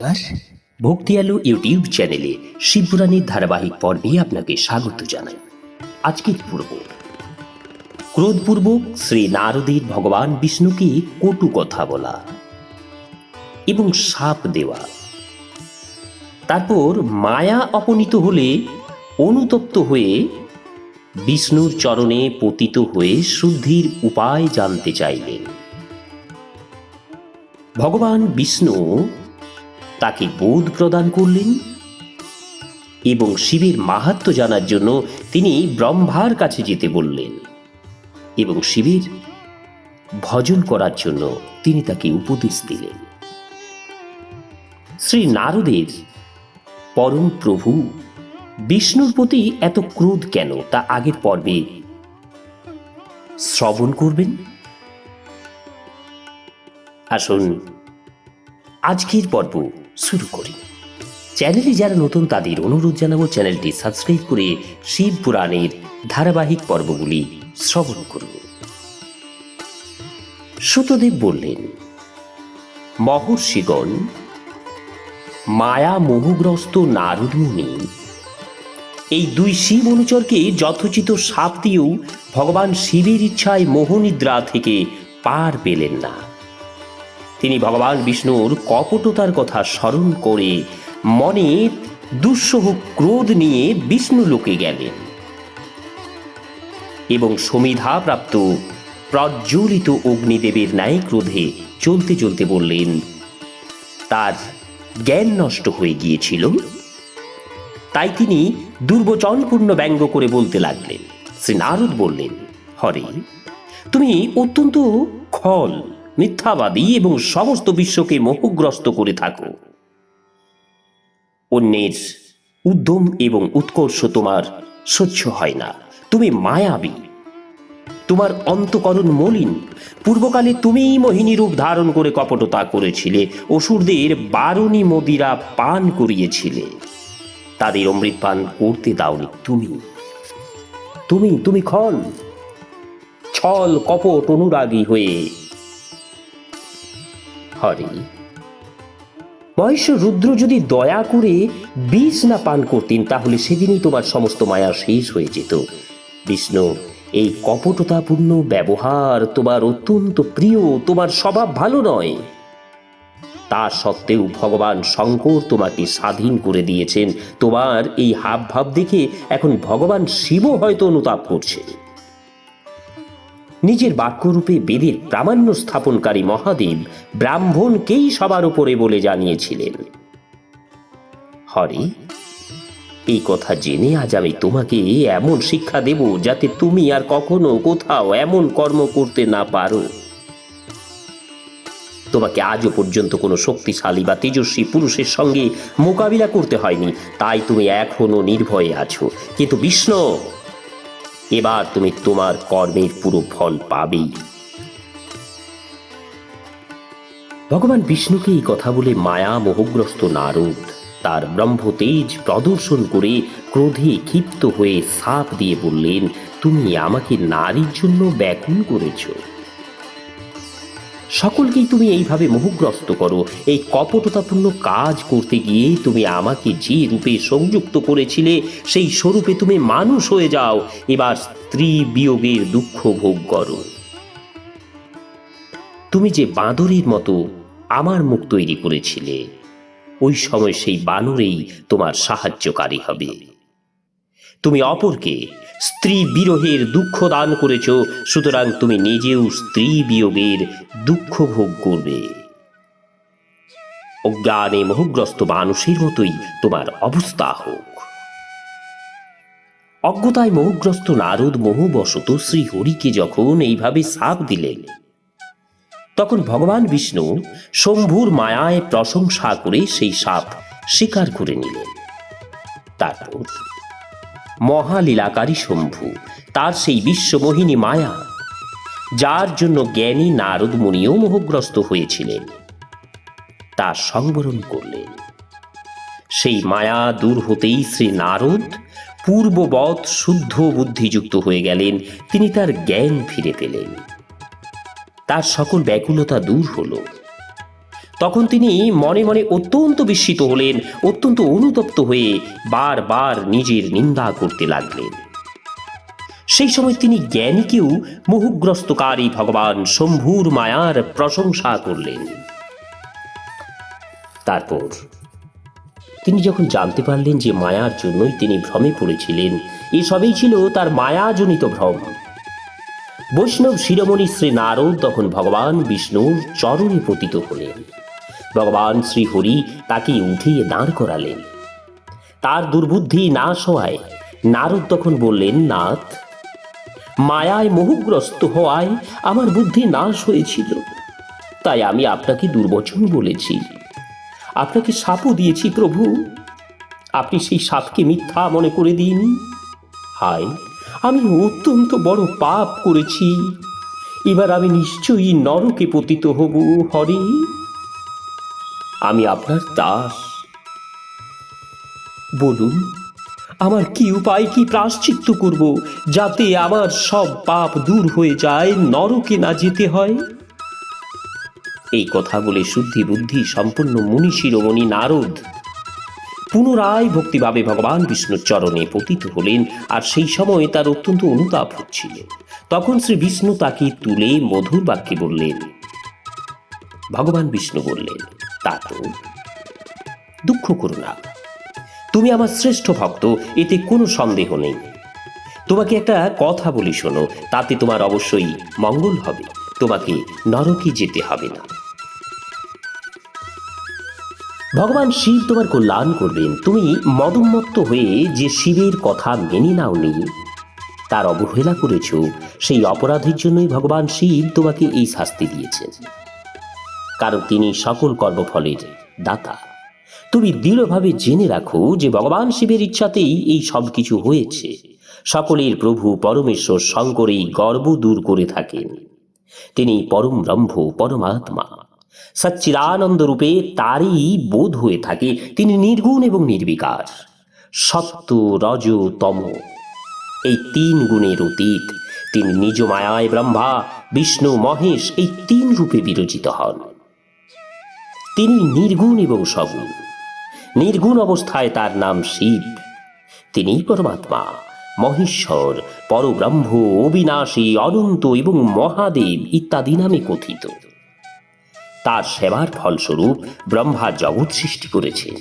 আর ভক্তি আলো ইউটিউব চ্যানেলে শিবপুরাণের ধারাবাহিক পর্বে আপনাকে স্বাগত জানাই। আজকের পূর্ব। ক্রোধপূর্বক শ্রী নারদের ভগবান বিষ্ণুকে কটু কথা বলা এবং সাপ দেওয়া। তারপর মায়া অপনীত হলে অনুতপ্ত হয়ে বিষ্ণুর চরণে পতিত হয়ে শুদ্ধির উপায় জানতে চাইলেন। ভগবান বিষ্ণু তাকে বোধ প্রদান করলেন এবং শিবের মাহাত্ম জানার জন্য তিনি ব্রহ্মার কাছে যেতে বললেন এবং শিবের ভজন করার জন্য তিনি তাকে উপদেশ দিলেন। শ্রী নারদের পরম প্রভু, বিষ্ণুর প্রতি এত ক্রোধ কেন? তা আগের পর্বে শ্রবণ করবেন। আসুন, আজকের পর্ব শুরু করি। চ্যানেলে যারা নতুন, তাদের অনুরোধ জানাব চ্যানেলটি সাবস্ক্রাইব করে শিব পুরাণের ধারাবাহিক পর্বগুলি শ্রবণ করুন। সুতদেব বললেন, মহর্ষিগণ, মায়া মোহগ্রস্ত নারদ মুনি, এই দুই শিব অনুচরকে যথোচিত সাপ দিয়েও ভগবান শিবের ইচ্ছায় মোহনিদ্রা থেকে পার পেলেন না। তিনি ভগবান বিষ্ণুর কপটতার কথা স্মরণ করে মনে দুঃসহ ক্রোধ নিয়ে বিষ্ণু লোকে গেলেন এবং সমিধাপ্রাপ্ত প্রজ্বলিত অগ্নিদেবের ন্যায় ক্রোধে চলতে চলতে বললেন, তার জ্ঞান নষ্ট হয়ে গিয়েছিল? তাই তিনি দুর্বচনপূর্ণ ব্যঙ্গ করে বলতে লাগলেন। শ্রী নারদ বললেন, হরে, তুমি অত্যন্ত খল মিথ্যাবাদী এবং সমস্ত বিশ্বকে মোহগ্রস্ত করে থাকো। অন্যের উদ্যম এবং উৎকর্ষ তোমার সহ্য হয় না। তুমি মায়াবী। তোমার অন্তকরণ মলিন। পূর্বকালে তুমিই মোহিনী রূপ ধারণ করে কপটতা করেছিলে। অসুরদের বারণী মদিরা পান করিয়েছিলে। তাদের অমৃত পান করতে দাওনি তুমি। তুমি তুমি ক্ষণ। ছল কপট অনুরাগী হয়ে হরে। মহেশ্বর রুদ্র যদি দয়া করে বিষ না পান করতেন, তাহলে সেদিনই তোমার সমস্ত মায়া শেষ হয়ে যেত। বিষ্ণু, এই কপটতাপূর্ণ ব্যবহার তোমার অত্যন্ত প্রিয়, তোমার স্বভাব ভালো নয়। তা সত্ত্বেও ভগবান শঙ্কর তোমাকে স্বাধীন করে দিয়েছেন। তোমার এই হাব ভাব দেখে এখন ভগবান শিবও হয়তো অনুতাপ করছে। নিজের বাক্যরূপে বেদের প্রামাণ্য স্থাপনকারী মহাদেব ব্রাহ্মণকেই সবার উপরে বলে জানিয়েছিলেন। হরে, এই কথা জেনে আজ আমি তোমাকে এমন শিক্ষা দেব যাতে তুমি আর কখনো কোথাও এমন কর্ম করতে না পারো। তোমাকে আজও পর্যন্ত কোনো শক্তিশালী বা তেজস্বী পুরুষের সঙ্গে মোকাবিলা করতে হয়নি, তাই তুমি এখনও নির্ভয়ে আছো। কিন্তু বিষ্ণু এবার তুমি তোমার কর্মের পুরো ফল পাবেই। ভগবান বিষ্ণুকে এই কথা বলে মায়া মোহগ্রস্ত নারদ তার ব্রহ্ম তেজ প্রদর্শন করে ক্রোধে ক্ষিপ্ত হয়ে সাপ দিয়ে বললেন, তুমি আমাকে নারীর জন্য ব্যাকুল করেছ। সকলকেই তুমি এইভাবে মোহগ্রস্ত করো। এই কপটতাপূর্ণ কাজ করতে গিয়ে তুমি আমাকে যে রূপে সংযুক্ত করেছিলে, সেই স্বরূপে তুমি মানুষ হয়ে যাও। এবার স্ত্রী বিয়োগের দুঃখ ভোগ করো। তুমি যে বাঁদরের মতো আমার মুখ তৈরি করেছিলে, ওই সময় সেই বানরেই তোমার সাহায্যকারী হবে। তুমি অপরকে স্ত্রী বিরহের দুঃখ দান করেছ, সুতরাং তুমি নিজেও স্ত্রী বিয়োগের দুঃখ ভোগ করবে। অজ্ঞানে মোহগ্রস্ত মানুষের মতোই তোমার অবস্থা হোক। অজ্ঞতায় মোহগ্রস্ত নারদ মোহবশত শ্রী হরিকে যখন এইভাবে সাপ দিলেন, তখন ভগবান বিষ্ণু শম্ভুর মায়ায় প্রশংসা করে সেই সাপ স্বীকার করে নিলেন। তারপর মহালীলাকারী শম্ভু, তার সেই বিশ্বমোহিনী মায়া, যার জন্য জ্ঞানী নারদ মুনিও মোহগ্রস্ত হয়েছিলেন। তা সংবরণ করলেন। সেই মায়া দূর হতেই শ্রী নারদ পূর্ববৎ শুদ্ধ বুদ্ধিযুক্ত হয়ে গেলেন, তিনি তার জ্ঞান ফিরে পেলেন। তার সকল ব্যাকুলতা দূর হল। তখন তিনি মনে মনে অত্যন্ত বিস্মিত হলেন, অত্যন্ত অনুতপ্ত হয়ে বারবার নিজের নিন্দা করতে লাগলেন। সেই সময় তিনি জ্ঞানীকেও মোহগ্রস্তকারী ভগবান শম্ভুর মায়ার প্রশংসা করলেন। তারপর তিনি যখন জানতে পারলেন যে মায়ার জন্যই তিনি ভ্রমে পড়েছিলেন, এসবেই ছিল তার মায়াজনিত ভ্রম। বৈষ্ণব শিরোমণি শ্রী নারদ তখন ভগবান বিষ্ণুর চরণে পতিত হলেন। ভগবান শ্রীহরি তাকে উঠিয়ে দাঁড় করালেন। তার দুর্বুদ্ধি নাশ হওয়ায় নারদ তখন বললেন, নাথ, মায়ায় মোহগ্রস্ত হওয়ায় আমার বুদ্ধি নাশ হয়েছিল। তাই আমি আপনাকে দুর্বচন বলেছি। আপনাকে সাপও দিয়েছি, প্রভু। আপনি সেই সাপকে মিথ্যা মনে করে দিন। হায়, আমি অত্যন্ত বড় পাপ করেছি। এবার আমি নিশ্চয়ই নরকে পতিত হব, হরে। আমি আপনার দাস। বলুন, আমার কি উপায়, কি প্রাশ্চিত্য করব, যাতে আমার সব পাপ দূর হয়ে যায়, নরকে না যেতে হয়? এই কথা বলে শুদ্ধি বুদ্ধি সম্পন্ন মুনি শিরোমণি নারদ পুনরায় ভক্তিভাবে ভগবান বিষ্ণুর চরণে পতিত হলেন আর সেই সময় তার অত্যন্ত অনুতাপ হচ্ছিল। তখন শ্রী বিষ্ণু তাকে তুলে মধুর বাক্যে বললেন, ভগবান বিষ্ণু বললেন তা তো দুঃখ করো না। তুমি আমার শ্রেষ্ঠ ভক্ত, এতে কোনো সন্দেহ নেই। তোমাকে একটা কথা বলি শোনো, তাতে তোমার অবশ্যই মঙ্গল হবে। তোমাকে নরকে যেতে হবে না। ভগবান শিব তোমার কল্যাণ করবেন। তুমি মদুন্মত্ত হয়ে যে শিবের কথা মেনে নাও নাওনি, তার অবহেলা করেছ, সেই অপরাধের জন্যই ভগবান শিব তোমাকে এই শাস্তি দিয়েছেন। কারণ তিনি সকল কর্মফলের দাতা। তুমি দৃঢ়ভাবে জেনে রাখো যে ভগবান শিবের ইচ্ছাতেই এই সব কিছু হয়েছে। সকলের প্রভু পরমেশ্বর শঙ্করেই গর্ব দূর করে থাকেন। তিনি পরম ব্রহ্ম, পরমাত্মা। সচ্চিদানন্দ রূপে তারই বোধ হয়ে থাকে। তিনি নির্গুণ এবং নির্বিকার। সত্য, রজ, তম। এই তিন গুণের অতীত। তিনি নিজ মায়ায় ব্রহ্মা, বিষ্ণু, মহেশ এই তিন রূপে বিরচিত হন। তিনি নির্গুণ এবং সগুণ নির্গুণ অবস্থায় তার নাম শিব। তিনি পরমাত্মা, মহেশ্বর, পরব্রহ্ম, অবিনাশী, অনন্ত এবং মহাদেব ইত্যাদি নামে কথিত। তার সেবার ফলস্বরূপ ব্রহ্মা জগৎ সৃষ্টি করেছেন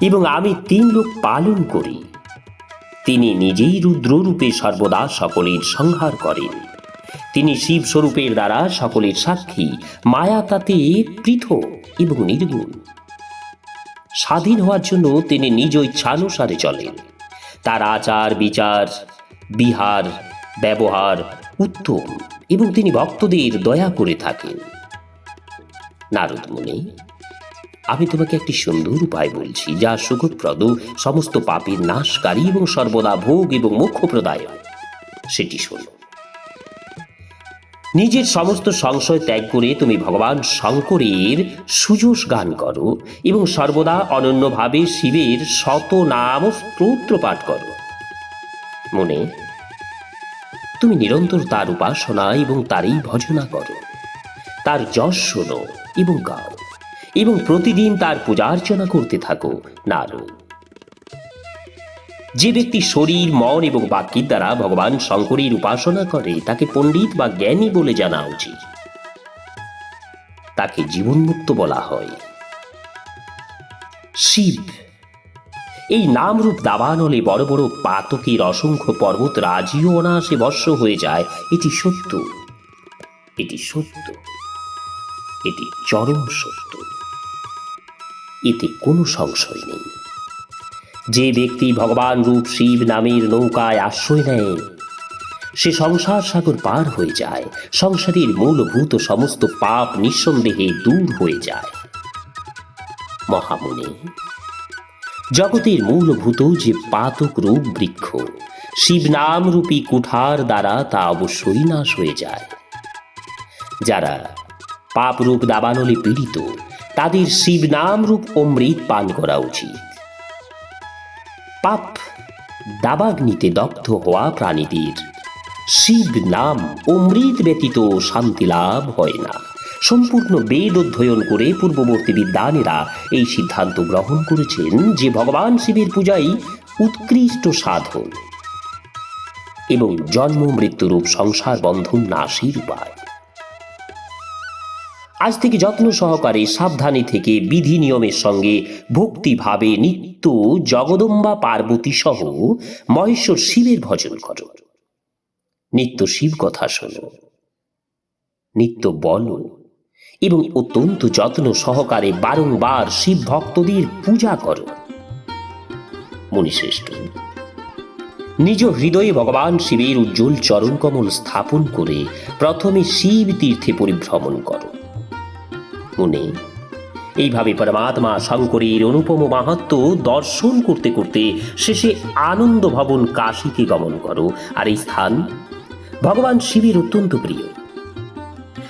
এবং আমি তিন লোক পালন করি। তিনি নিজেই রুদ্ররূপে সর্বদা সকলের সংহার করেন। তিনি শিব স্বরূপের দ্বারা সকলের সাক্ষী মায়া তাতে পৃথক এবং নির্গুণ। স্বাধীন হওয়ার জন্য তিনি নিজ ইচ্ছানুসারে চলেন। তার আচার, বিচার, বিহার, ব্যবহার উত্তম এবং তিনি ভক্তদের দয়া করে থাকেন। নারদ মুনি, আমি তোমাকে একটি সুন্দর উপায় বলছি, যা সুখপ্রদ, সমস্ত পাপের নাশকারী এবং সর্বদা ভোগ এবং মোক্ষপ্রদায়ক সেটি শোনো। নিজের সমস্ত সংশয় ত্যাগ করে তুমি ভগবান শঙ্করের সুযোশ গান করো এবং সর্বদা অনন্যভাবে শিবের শত নাম স্তোত্র পাঠ করো। মনে, তুমি নিরন্তর তার উপাসনা এবং তারই ভজনা করো। তার যশ শোনো এবং গাও এবং প্রতিদিন তার পূজার্চনা করতে থাকো, নারদ। যে ব্যক্তি শরীর, মন এবং বাক্যের দ্বারা ভগবান শঙ্করের উপাসনা করে, তাকে পণ্ডিত বা জ্ঞানী বলে জানা উচিত। তাকে জীবনমুক্ত বলা হয়। শিব। এই নামরূপ দাবানলে বড় বড় পাতকের অসংখ্য পর্বত রাজিও অনায়াসে বর্ষ হয়ে যায়। এটি সত্য। এটি সত্য। এটি চরম সত্য। এতে কোনো সংশয় নেই। যে ব্যক্তি ভগবান রূপ শিব নামের নৌকায় আশ্রয় নেয়, সে সংসার সাগর পার হয়ে যায়, সংসারের মূলভূত সমস্ত পাপ নিঃসন্দেহে দূর হয়ে যায়। মহামুনি, জগতের মূলভূত যে পাতক রূপ বৃক্ষ শিব নাম রূপী কুঠার দ্বারা তা অবশ্যই নাশ হয়ে যায়। যারা পাপরূপ দাবানলে পীড়িত, তাদের শিব নাম রূপ অমৃত পান করা উচিত। পাপ দাবাগ্নিতে দগ্ধ হওয়া প্রাণীদের শিব নাম অমৃত ব্যতীত শান্তি লাভ হয় না। সম্পূর্ণ বেদ অধ্যয়ন করে পূর্ববর্তী বিদ্বানেরা এই সিদ্ধান্ত গ্রহণ করেছেন যে ভগবান শিবের পূজাই উৎকৃষ্ট সাধন এবং জন্ম, মৃত্যুরূপ সংসার বন্ধন নাশের উপায়। আজ থেকে যত্ন সহকারে সাবধানে থেকে বিধি নিয়মের সঙ্গে ভক্তিভাবে নিত্য জগদম্বা পার্বতী সহ মহেশ্বর শিবের ভজন করো। নিত্য শিব কথা শোনো, নিত্য বলো এবং অত্যন্ত যত্ন সহকারে বারংবার শিব ভক্তদের পূজা করো। মুনিশ্রেষ্ঠ নিজ হৃদয়ে ভগবান শিবের উজ্জ্বল চরণ কমল স্থাপন করে প্রথমে শিব তীর্থে পরিভ্রমণ করো। মনে এইভাবে পরমাত্মা শঙ্করের অনুপম মাহাত্ম দর্শন করতে করতে শেষে আনন্দ ভবন কাশীকে গমন করো। আর এই স্থান ভগবান শিবের অত্যন্ত প্রিয়।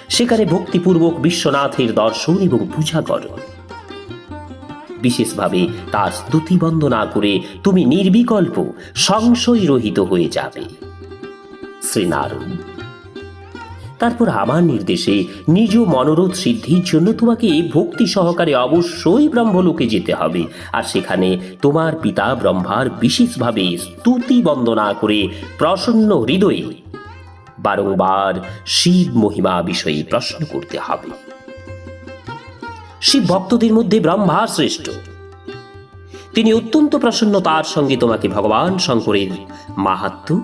সেখানে ভক্তিপূর্বক বিশ্বনাথের দর্শন এবং পূজা করো। বিশেষভাবে তার স্তুতি বন্দনা করে তুমি নির্বিকল্প সংশয় রহিত হয়ে যাবে। শ্রীনারায়ণ তারপর আমার নির্দেশে নিজ মনোরোধ সিদ্ধির জন্য তোমাকে ভক্তি সহকারে অবশ্যই ব্রহ্মলোকে যেতে হবে। আর সেখানে তোমার পিতা ব্রহ্মার বিশেষভাবে স্তুতি বন্দনা করে প্রসন্ন হৃদয়ে বারংবার শিব মহিমা বিষয়ে প্রশ্ন করতে হবে। শিব ভক্তদের মধ্যে ব্রহ্মা শ্রেষ্ঠ। তিনি অত্যন্ত প্রসন্নতার সঙ্গে তোমাকে ভগবান শঙ্করের মাহাত্ম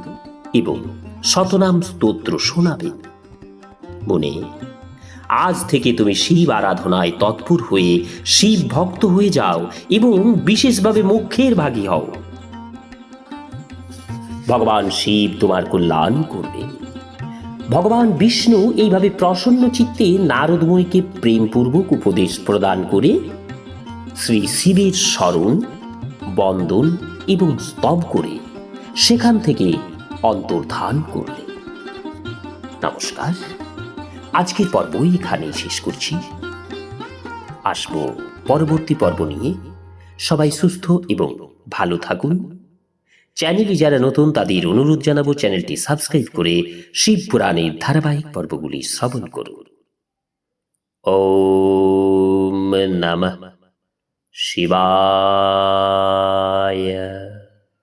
এবং শতনাম স্তোত্র শোনাবেন। মনে। আজ থেকে তুমি শিব আরাধনায় তৎপর হয়ে শিব ভক্ত হয়ে যাও এবং বিশেষভাবে মুখ্যের ভাগী হও। ভগবান শিব তোমার কল্যাণ করবেন। ভগবান বিষ্ণু এইভাবে প্রসন্ন চিত্তে নারদময়ীকে প্রেমপূর্বক উপদেশ প্রদান করে শ্রী শিবের স্মরণ, বন্দন এবং স্তব করে সেখান থেকে অন্তর্ধান করলেন। নমস্কার। আজকের পর্বই এখানেই শেষ করছি। আসব পরবর্তী পর্ব নিয়ে। সবাই সুস্থ এবং ভালো থাকুন। চ্যানেলে যারা নতুন, তাদের অনুরোধ জানাব চ্যানেলটি সাবস্ক্রাইব করে শিব পুরাণের ধারাবাহিক পর্বগুলি শ্রবণ করুন। ও নমঃ শিবায়।